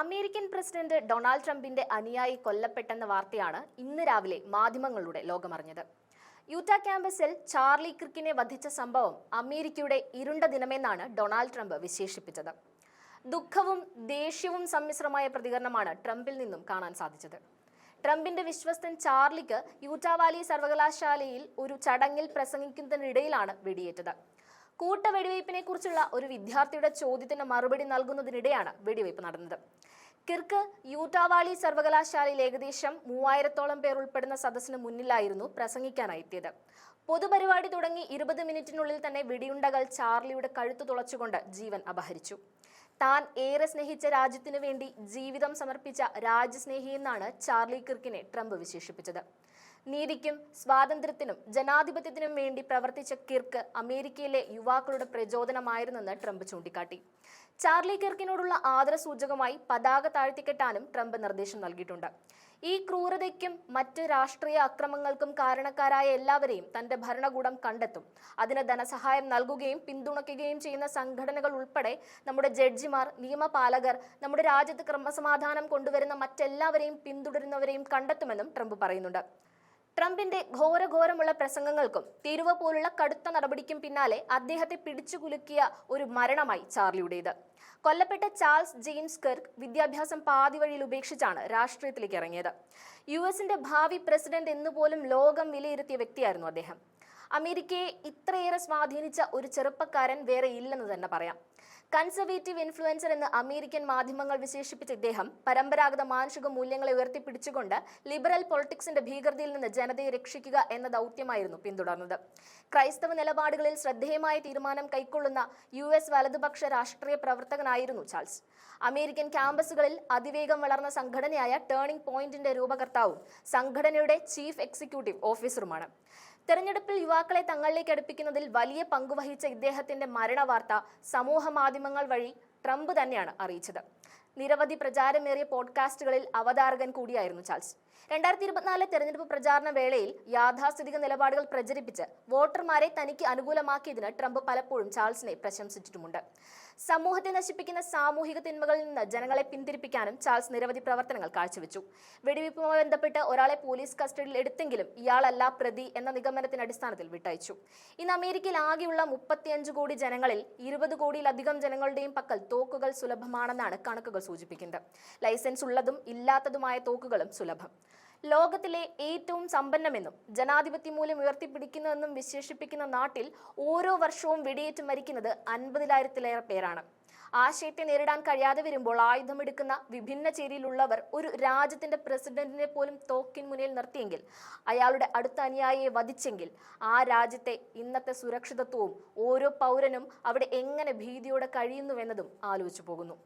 American president Donald ട്രംപിന്റെ അനുയായി കൊല്ലപ്പെട്ടെന്ന വാർത്തയാണ് ഇന്ന് രാവിലെ മാധ്യമങ്ങളുടെ ലോകമറിഞ്ഞത്. യൂറ്റ ക്യാമ്പസിൽ ചാർലി ക്രിക്കിനെ വധിച്ച സംഭവം അമേരിക്കയുടെ ഇരുണ്ട ദിനമെന്നാണ് ഡൊണാൾഡ് ട്രംപ് വിശേഷിപ്പിച്ചത്. ദുഃഖവും ദേഷ്യവും സമ്മിശ്രമായ പ്രതികരണമാണ് ട്രംപിൽ നിന്നും കാണാൻ സാധിച്ചത്. ട്രംപിന്റെ വിശ്വസ്തൻ ചാർലിക്ക് യൂറ്റാവാലി സർവകലാശാലയിൽ ഒരു ചടങ്ങിൽ പ്രസംഗിക്കുന്നതിനിടയിലാണ് വെടിയേറ്റത്. കൂട്ട കുറിച്ചുള്ള ഒരു വിദ്യാർത്ഥിയുടെ ചോദ്യത്തിന് മറുപടി നൽകുന്നതിനിടെയാണ് വെടിവയ്പ് നടന്നത്. കിർക്ക് യൂട്ടാവാളി സർവകലാശാലയിൽ ഏകദേശം മൂവായിരത്തോളം പേർ ഉൾപ്പെടുന്ന സദസ്സിന് മുന്നിലായിരുന്നു പ്രസംഗിക്കാനായി എത്തിയത് പൊതുപരിപാടി തുടങ്ങി ഇരുപത് മിനിറ്റിനുള്ളിൽ തന്നെ വെടിയുണ്ടകൾ ചാർലിയുടെ കഴുത്തു തുളച്ചുകൊണ്ട് ജീവൻ അപഹരിച്ചു. താൻ ഏറെ സ്നേഹിച്ച രാജ്യത്തിനു വേണ്ടി ജീവിതം സമർപ്പിച്ച രാജ്യസ്നേഹി എന്നാണ് ചാർലി കിർക്കിനെ ട്രംപ് വിശേഷിപ്പിച്ചത്. നീതിക്കും സ്വാതന്ത്ര്യത്തിനും ജനാധിപത്യത്തിനും വേണ്ടി പ്രവർത്തിച്ച കിർക്ക് അമേരിക്കയിലെ യുവാക്കളുടെ പ്രചോദനമായിരുന്നെന്ന് ട്രംപ് ചൂണ്ടിക്കാട്ടി. ചാർലി കിർക്കിനോടുള്ള ആദരസൂചകമായി പതാക താഴ്ത്തിക്കെട്ടാനും ട്രംപ് നിർദ്ദേശം നൽകിയിട്ടുണ്ട്. ഈ ക്രൂരതയ്ക്കും മറ്റ് രാഷ്ട്രീയ അക്രമങ്ങൾക്കും കാരണക്കാരായ എല്ലാവരെയും തന്റെ ഭരണകൂടം കണ്ടെത്തും. അതിന് ധനസഹായം നൽകുകയും പിന്തുണയ്ക്കുകയും ചെയ്യുന്ന സംഘടനകൾ ഉൾപ്പെടെ നമ്മുടെ ജഡ്ജിമാർ നിയമപാലകർ നമ്മുടെ രാജ്യത്ത് ക്രമസമാധാനം കൊണ്ടുവരുന്ന മറ്റെല്ലാവരെയും പിന്തുടരുന്നവരെയും കണ്ടെത്തുമെന്നും ട്രംപ് പറയുന്നുണ്ട്. ട്രംപിന്റെ ഘോരഘോരമുള്ള പ്രസംഗങ്ങൾക്കും തീരുവ പോലുള്ള കടുത്ത നടപടിക്കും പിന്നാലെ അദ്ദേഹത്തെ പിടിച്ചുകുലുക്കിയ ഒരു മരണമായി ചാർലിയുടേത്. കൊല്ലപ്പെട്ട ചാൾസ് ജെയിംസ് കെർക്ക് വിദ്യാഭ്യാസം പാതി വഴിയിൽ ഉപേക്ഷിച്ചാണ് രാഷ്ട്രീയത്തിലേക്ക് ഇറങ്ങിയത്. യു എസിന്റെ ഭാവി പ്രസിഡന്റ് എന്നുപോലും ലോകം വിലയിരുത്തിയ വ്യക്തിയായിരുന്നു അദ്ദേഹം. അമേരിക്കയെ ഇത്രയേറെ സ്വാധീനിച്ച ഒരു ചെറുപ്പക്കാരൻ വേറെ ഇല്ലെന്ന് തന്നെ പറയാം. കൺസർവേറ്റീവ് ഇൻഫ്ലുവൻസർ എന്ന് അമേരിക്കൻ മാധ്യമങ്ങൾ വിശേഷിപ്പിച്ച ഇദ്ദേഹം പരമ്പരാഗത മാനുഷിക മൂല്യങ്ങളെ ഉയർത്തിപ്പിടിച്ചുകൊണ്ട് ലിബറൽ പൊളിറ്റിക്സിന്റെ ഭീകരതയിൽ നിന്ന് ജനതയെ രക്ഷിക്കുക എന്ന ദൗത്യമായിരുന്നു പിന്തുടർന്നത്. ക്രൈസ്തവ നിലപാടുകളിൽ ശ്രദ്ധേയമായ തീരുമാനം കൈക്കൊള്ളുന്ന യു എസ് വലതുപക്ഷ രാഷ്ട്രീയ പ്രവർത്തകനായിരുന്നു ചാൾസ്. അമേരിക്കൻ ക്യാമ്പസുകളിൽ അതിവേഗം വളർന്ന സംഘടനയായ ടേണിംഗ് പോയിന്റിന്റെ രൂപകർത്താവും സംഘടനയുടെ ചീഫ് എക്സിക്യൂട്ടീവ് ഓഫീസറുമാണ്. തെരഞ്ഞെടുപ്പിൽ യുവാക്കളെ തങ്ങളിലേക്ക് അടുപ്പിക്കുന്നതിൽ വലിയ പങ്കുവഹിച്ച ഇദ്ദേഹത്തിന്റെ മരണവാർത്ത സമൂഹ മാധ്യമങ്ങൾ വഴി ട്രംപ് തന്നെയാണ് അറിയിച്ചത്. നിരവധി പ്രചാരമേറിയ പോഡ്കാസ്റ്റുകളിൽ അവതാരകൻ കൂടിയായിരുന്നു ചാൾസ്. രണ്ടായിരത്തി ഇരുപത്തിനാല് തെരഞ്ഞെടുപ്പ് പ്രചാരണ വേളയിൽ യാഥാസ്ഥിതിക നിലപാടുകൾ പ്രചരിപ്പിച്ച് വോട്ടർമാരെ തനിക്ക് അനുകൂലമാക്കിയതിന് ട്രംപ് പലപ്പോഴും ചാൾസിനെ പ്രശംസിച്ചിട്ടുമുണ്ട്. സമൂഹത്തെ നശിപ്പിക്കുന്ന സാമൂഹിക തിന്മകളിൽ നിന്ന് ജനങ്ങളെ പിന്തിരിപ്പിക്കാനും ചാൾസ് നിരവധി പ്രവർത്തനങ്ങൾ കാഴ്ചവെച്ചു. വെടിവയ്പ്പുമായി ബന്ധപ്പെട്ട് ഒരാളെ പോലീസ് കസ്റ്റഡിയിൽ എടുത്തെങ്കിലും ഇയാളല്ല പ്രതി എന്ന നിഗമനത്തിന്റെ അടിസ്ഥാനത്തിൽ വിട്ടയച്ചു. ഇന്ന് അമേരിക്കയിൽ ആകെയുള്ള മുപ്പത്തിയഞ്ച് കോടി ജനങ്ങളിൽ ഇരുപത് കോടിയിലധികം ജനങ്ങളുടെയും പക്കൽ തോക്കുകൾ സുലഭമാണെന്നാണ് കണക്കുകൾ സൂചിപ്പിക്കുന്നത് ലൈസൻസ് ഉള്ളതും ഇല്ലാത്തതുമായ തോക്കുകളും സുലഭം. ലോകത്തിലെ ഏറ്റവും സമ്പന്നമെന്നും ജനാധിപത്യ മൂല്യം ഉയർത്തിപ്പിടിക്കുന്നതെന്നും വിശേഷിപ്പിക്കുന്ന നാട്ടിൽ ഓരോ വർഷവും വെടിയേറ്റ് മരിക്കുന്നത് അൻപതിനായിരത്തിലേറെ പേരാണ്. ആശയത്തെ നേരിടാൻ കഴിയാതെ വരുമ്പോൾ ആയുധമെടുക്കുന്ന വിഭിന്ന ചേരിയിലുള്ളവർ ഒരു രാജ്യത്തിന്റെ പ്രസിഡന്റിനെ പോലും തോക്കിൻ മുന്നിൽ നിർത്തിയെങ്കിൽ അയാളുടെ അടുത്ത അനുയായിയെ വധിച്ചെങ്കിൽ ആ രാജ്യത്തെ ഇന്നത്തെ സുരക്ഷിതത്വവും ഓരോ പൗരനും അവിടെ എങ്ങനെ ഭീതിയോടെ കഴിയുന്നുവെന്നതും ആലോചിച്ചു പോകുന്നു.